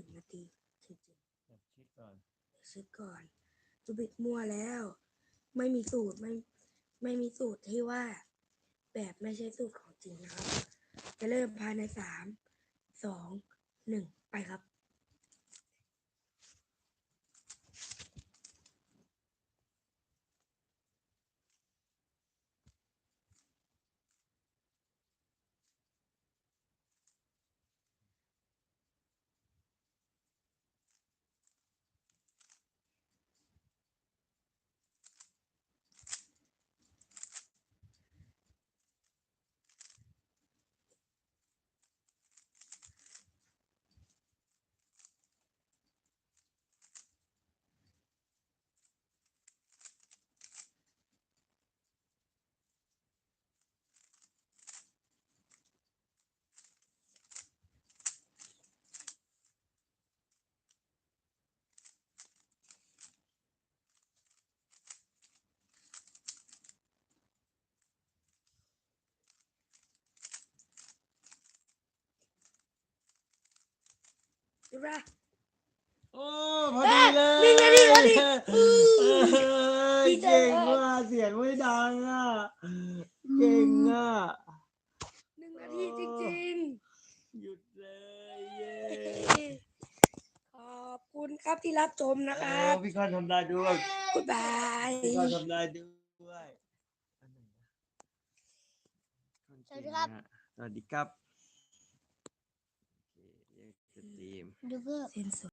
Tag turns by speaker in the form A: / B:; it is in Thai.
A: นึ่งนาทีจริง
B: เดี๋ยวคิดก่อน
A: ๆเช็คก่อนจูบิดมั่วแล้ว ไม่มีสูตรไม่ไม่มีสูตรที่ว่า แบบไม่ใช่สูตรของจริงนะครับ จะเริ่มภายในสามสองหนึ่งไปครับ ดูนะ
B: โอ้พอดีเลย
A: นี่ไงนี่ไงนี่
B: เออ
A: ดีใจ
B: เก่ง
A: มาก
B: ว่ะเสียงไม่ดังอะ เก่งอะ
A: หนึ่งนาทีจริง
B: หยุดเลยเย้
A: ๆ ขอบคุณครับที่รับชมนะค
B: เอ
A: รั
B: อบ พี่กอนทำได้ด้วย
A: กุดบาย
B: พี่กอนทำได้ด้วยอันไหนนะ
C: สวัสดีครับ
B: สวัสดีครับโอเคเรียก สตรีม
C: ดูเพื่อ
A: เซ็นสด